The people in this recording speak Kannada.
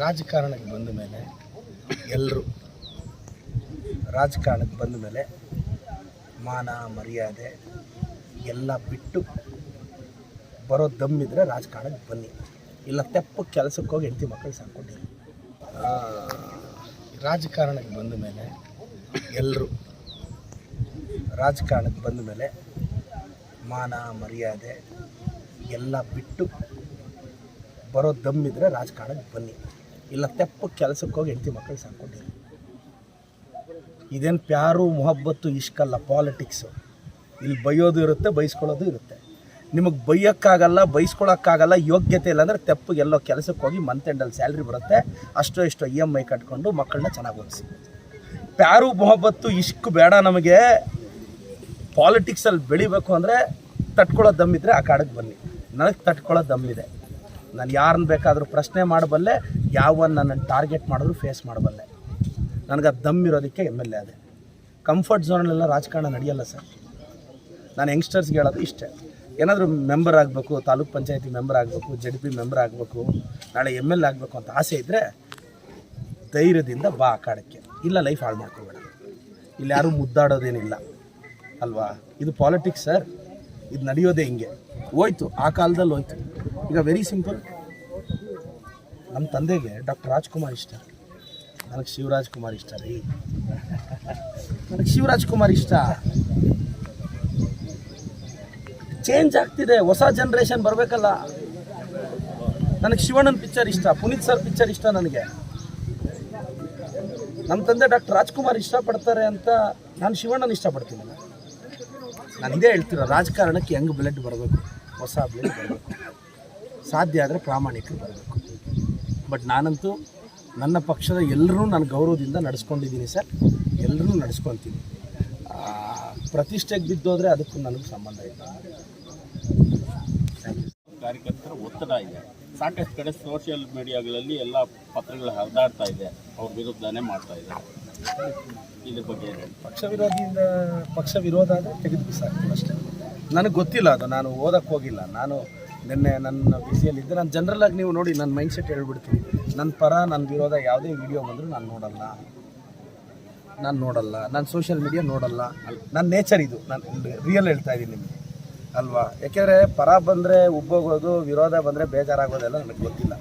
ರಾಜಕಾರಣಕ್ಕೆ ಬಂದ ಮೇಲೆ ಎಲ್ಲರೂ ರಾಜಕಾರಣಕ್ಕೆ ಬಂದ ಮೇಲೆ ಮಾನ, ಮರ್ಯಾದೆ ಎಲ್ಲ ಬಿಟ್ಟು ಬರೋ ದಮ್ಮಿದ್ರೆ ರಾಜಕಾರಣಕ್ಕೆ ಬನ್ನಿ. ಇಲ್ಲ ತೆಪ್ಪ ಕೆಲಸಕ್ಕೆ ಹೋಗಿ ಹೆಂಡತಿ ಮಕ್ಕಳು ಸಾಕೊಂಡಿರಿ ರಾಜಕಾರಣಕ್ಕೆ ಬಂದ ಮೇಲೆ ಎಲ್ಲರೂ ರಾಜಕಾರಣಕ್ಕೆ ಬಂದ ಮೇಲೆ ಮಾನ, ಮರ್ಯಾದೆ ಎಲ್ಲ ಬಿಟ್ಟು ಬರೋ ದಮ್ಮಿದ್ರೆ ರಾಜಕಾರಣಕ್ಕೆ ಬನ್ನಿ. ಇಲ್ಲ, ತೆಪ್ಪ ಕೆಲಸಕ್ಕೆ ಹೋಗಿ ಹೆಂಡತಿ ಮಕ್ಕಳು ಸಾಕೊಂಡಿಲ್ಲ ಇದೇನು ಪ್ಯಾರು, ಮೊಹಬ್ಬತ್ತು, ಇಷ್ಕಲ್ಲ ಪಾಲಿಟಿಕ್ಸು ಇಲ್ಲಿ ಬೈಯೋದು ಇರುತ್ತೆ, ಬೈಸ್ಕೊಳ್ಳೋದು ಇರುತ್ತೆ. ನಿಮಗೆ ಬೈಯೋಕ್ಕಾಗಲ್ಲ, ಬೈಸ್ಕೊಳಕ್ಕಾಗಲ್ಲ, ಯೋಗ್ಯತೆ ಇಲ್ಲ ಅಂದರೆ ತೆಪ್ಪಗೆ ಎಲ್ಲೋ ಕೆಲಸಕ್ಕೆ ಹೋಗಿ ಮಂತ್ ಎಂಡಲ್ಲಿ ಸ್ಯಾಲ್ರಿ ಬರುತ್ತೆ. ಅಷ್ಟೋ ಇಷ್ಟೋ ಇ ಎಂ ಐ ಕಟ್ಕೊಂಡು ಮಕ್ಕಳನ್ನ ಚೆನ್ನಾಗಿ ಓದಿಸಿ. ಪ್ಯಾರು, ಮೊಹಬ್ಬತ್ತು, ಇಷ್ಕು ಬೇಡ ನಮಗೆ. ಪಾಲಿಟಿಕ್ಸಲ್ಲಿ ಬೆಳಿಬೇಕು ಅಂದರೆ ತಟ್ಕೊಳ್ಳೋ ದಮ್ಮಿದ್ರೆ ಆ ಕಾಡಕ್ಕೆ ಬನ್ನಿ. ನನಗೆ ತಟ್ಕೊಳ್ಳೋ ದಮ್ಮಿದೆ ನಾನು ಯಾರನ್ನ ಬೇಕಾದರೂ ಪ್ರಶ್ನೆ ಮಾಡಬಲ್ಲೆ ಯಾವನ್ನ ನನ್ನ ಟಾರ್ಗೆಟ್ ಮಾಡಿದ್ರು ಫೇಸ್ ಮಾಡಬಲ್ಲೆ. ನನಗೆ ಅದು ದಮ್ ಇರೋದಕ್ಕೆ ಎಂ ಎಲ್ ಎ ಅದೇ ಕಂಫರ್ಟ್ ಝೋನಲ್ಲೆಲ್ಲ ರಾಜಕಾರಣ ನಡೆಯಲ್ಲ ಸರ್. ನಾನು ಯಂಗ್ಸ್ಟರ್ಸ್ಗೆ ಹೇಳೋದು ಇಷ್ಟೇ. ಏನಾದರೂ ಮೆಂಬರ್ ಆಗಬೇಕು, ತಾಲೂಕ್ ಪಂಚಾಯತಿ ಮೆಂಬರ್ ಆಗಬೇಕು ಜಡ್ ಪಿ ಮೆಂಬರ್ ಆಗಬೇಕು, ನಾಳೆ ಎಂ ಎಲ್ ಆಗಬೇಕು ಅಂತ ಆಸೆ ಇದ್ದರೆ ಧೈರ್ಯದಿಂದ ಬಾ ಕಾಡಕ್ಕೆ. ಇಲ್ಲ ಲೈಫ್ ಹಾಳು ಮಾಡ್ಕೋಬೇಡ. ಇಲ್ಲಿ ಯಾರೂ ಮುದ್ದಾಡೋದೇನಿಲ್ಲ. ಅಲ್ವಾ? ಇದು ಪಾಲಿಟಿಕ್ಸ್ ಸರ್. ಇದು ನಡೆಯೋದೇ ಹಿಂಗೆ. ಹೋಯ್ತು. ಆ ಕಾಲದಲ್ಲಿ ಹೋಯ್ತು. ಈಗ ವೆರಿ ಸಿಂಪಲ್ ನಮ್ಮ ತಂದೆಗೆ ಡಾಕ್ಟರ್ ರಾಜ್ಕುಮಾರ್ ಇಷ್ಟ. ನನಗೆ ಶಿವರಾಜ್ ಕುಮಾರ್ ಇಷ್ಟ ರೀ. ನನಗೆ ಶಿವರಾಜ್ ಕುಮಾರ್ ಇಷ್ಟ. ಚೇಂಜ್ ಆಗ್ತಿದೆ. ಹೊಸ ಜನ್ರೇಷನ್ ಬರಬೇಕಲ್ಲ. ನನಗೆ ಶಿವಣ್ಣನ ಪಿಕ್ಚರ್ ಇಷ್ಟ. ಪುನೀತ್ ಸರ್ ಪಿಕ್ಚರ್ ಇಷ್ಟ ನನಗೆ. ನಮ್ಮ ತಂದೆ ಡಾಕ್ಟರ್ ರಾಜ್ಕುಮಾರ್ ಇಷ್ಟಪಡ್ತಾರೆ ಅಂತ ನಾನು ಶಿವಣ್ಣನ ಇಷ್ಟಪಡ್ತೀನಿ. ನಾನು ಇದೇ ಹೇಳ್ತಿರೋ ರಾಜಕಾರಣಕ್ಕೆ ಹೆಂಗೆ ಬ್ಲಡ್ ಬರಬೇಕು? ಹೊಸ ಬ್ಲಡ್ ಬರಬೇಕು. ಸಾಧ್ಯ ಆದರೆ ಪ್ರಾಮಾಣಿಕರು ಬರಬೇಕು. ಬಟ್ ನಾನಂತೂ ನನ್ನ ಪಕ್ಷದ ಎಲ್ಲರೂ ನಾನು ಗೌರವದಿಂದ ನಡೆಸ್ಕೊಂಡಿದ್ದೀನಿ ಸರ್. ಎಲ್ಲರೂ ನಡೆಸ್ಕೊತೀನಿ ಪ್ರತಿಷ್ಠೆಗೆ ಬಿದ್ದೋದ್ರೆ ಅದಕ್ಕೂ ನನಗೆ ಸಂಬಂಧ ಇಲ್ಲ. ಕಾರ್ಯಕರ್ತರ ಒತ್ತಡ ಇದೆ. ಸಾಕಷ್ಟು ಕಡೆ ಸೋಷಿಯಲ್ ಮೀಡಿಯಾಗಳಲ್ಲಿ ಎಲ್ಲ ಪತ್ರಗಳು ಹರಿದಾಡ್ತಾ ಇದೆ. ಅವ್ರ ವಿರುದ್ಧನೇ ಮಾಡ್ತಾ ಇದೆ. ಇದ್ರ ಬಗ್ಗೆ ಪಕ್ಷ ವಿರೋಧಿಯಿಂದ ಪಕ್ಷ ವಿರೋಧ ಅಂದರೆ ತೆಗೆದು ಸಾಕು ಅಷ್ಟೇ. ನನಗೆ ಗೊತ್ತಿಲ್ಲ ಅದು. ನಾನು ಓದಕ್ಕೆ ಹೋಗಿಲ್ಲ. ನಾನು ನಿನ್ನೆ ನನ್ನ ಬಿಸಿಯಲ್ಲಿದ್ದೆ ನಾನು ಜನರಲಾಗಿ ನೀವು ನೋಡಿ ನನ್ನ ಮೈಂಡ್ ಸೆಟ್ ಹೇಳ್ಬಿಡ್ತೀನಿ. ನನ್ನ ಪರ ನನ್ನ ವಿರೋಧ ಯಾವುದೇ ವಿಡಿಯೋ ಬಂದರೂ ನಾನು ನೋಡಲ್ಲ. ನಾನು ನೋಡಲ್ಲ. ನಾನು ಸೋಷಿಯಲ್ ಮೀಡಿಯಾ ನೋಡಲ್ಲ. ನನ್ನ ನೇಚರ್ ಇದು. ನಾನು ರಿಯಲ್ ಹೇಳ್ತಾ ಇದ್ದೀನಿ ನಿಮಗೆ. ಅಲ್ವಾ? ಯಾಕೆಂದರೆ ಪರ ಬಂದರೆ, ಉಬ್ಬೋಗೋದು, ವಿರೋಧ ಬಂದರೆ ಬೇಜಾರಾಗೋದೆಲ್ಲ ನನಗೆ ಗೊತ್ತಿಲ್ಲ.